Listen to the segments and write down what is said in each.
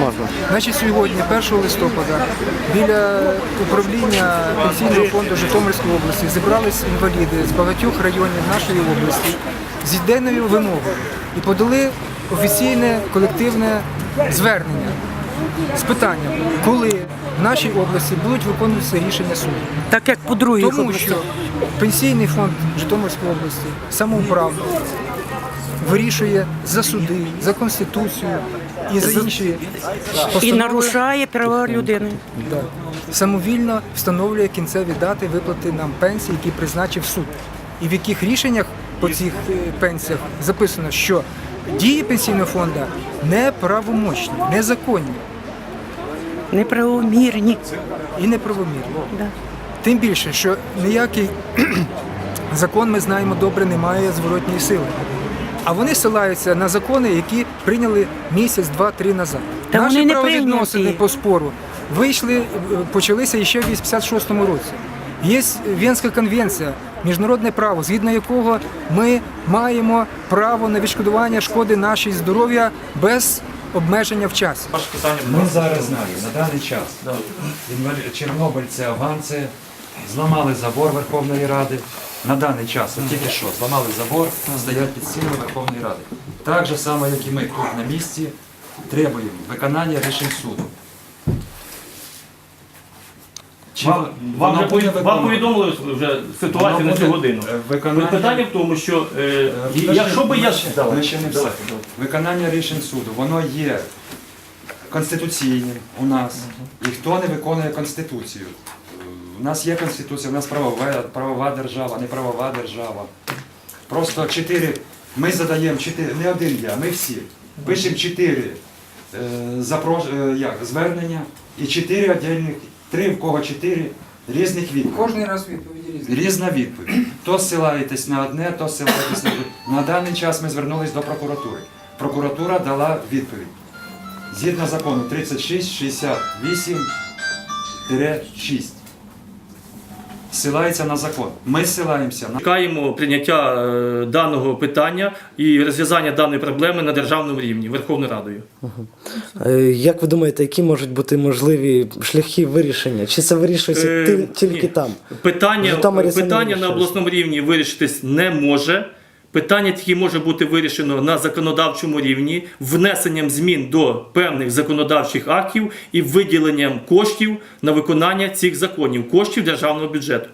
Можна. Значить, сьогодні, 1 листопада, біля управління пенсійного фонду Житомирської області зібрались інваліди з багатьох районів нашої області з єдиною вимогою і подали офіційне колективне звернення з питанням, коли в нашій області будуть виконуватися рішення суду. Так як по других Тому областях. що пенсійний фонд Житомирської області самоуправно вирішує за суди, за конституцію і за інші і постанови. нарушає права людини. Да. самовільно встановлює кінцеві дати виплати нам пенсій, які призначив суд. І в яких рішеннях по цих е, пенсіях записано, що дії пенсійного фонду неправомочні, незаконні Неправомірні. і неправомірні. Да. Тим більше, що ніякий закон, ми знаємо добре, не має зворотньої сили. А вони силаються на закони, які прийняли місяць, два-три назад. Та Наші вони не правовідносини прийняті. по спору вийшли, е, почалися ще в 86-му році. Є Венська конвенція, міжнародне право, згідно якого ми маємо право на відшкодування шкоди нашій здоров'я без обмеження в часі. Ми зараз знаємо, на даний час чорнобильці, афганці зламали забор Верховної Ради. На даний час, от тільки що, зламали забор, стоять під стінами Верховної Ради. Так же само, як і ми тут на місці, требуємо виконання рішень суду. Чи Вам, вам, вже буде пові- вам повідомили вже ситуацію на цю буде, годину. е, виконання- Питання в тому, що е, і- Ми якщо би я ще- Давай, ще не давай. виконання рішень суду, воно є конституційним у нас. І хто не виконує конституцію? У нас є конституція, у нас правова, правова держава, не правова держава. Просто чотири. Ми задаємо чотири, не один я, ми всі. Пишемо чотири е, запро- е, як, звернення і чотири віддільних, три в кого чотири різних відповідей. Кожний раз відповіді різні. Різна відповідь. То ссилаєтесь на одне, то ссилаєтесь на друге. На даний час ми звернулись до прокуратури. Прокуратура дала відповідь. Згідно закону 3668-6. Ссилається на закон. Ми силаємося на Чекаємо прийняття е, даного питання і розв'язання даної проблеми на державному рівні Верховною Радою. Е, Як ви думаєте, які можуть бути можливі шляхи вирішення? Чи це вирішується Е, ти- тільки ні. там? Питання, питання на обласному рівні вирішитись не може. Питання тільки може бути вирішено на законодавчому рівні внесенням змін до певних законодавчих актів і виділенням коштів на виконання цих законів, коштів державного бюджету.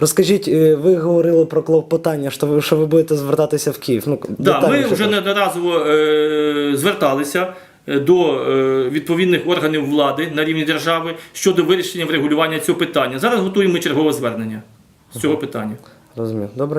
Розкажіть, е, ви говорили про клопотання, що ви, що ви будете звертатися в Київ. Ну, Да, ми вже трошки. неодноразово е, зверталися е, до е, відповідних органів влади на рівні держави щодо вирішення врегулювання цього питання. Зараз готуємо чергове звернення з цього питання. Розумію. Добре.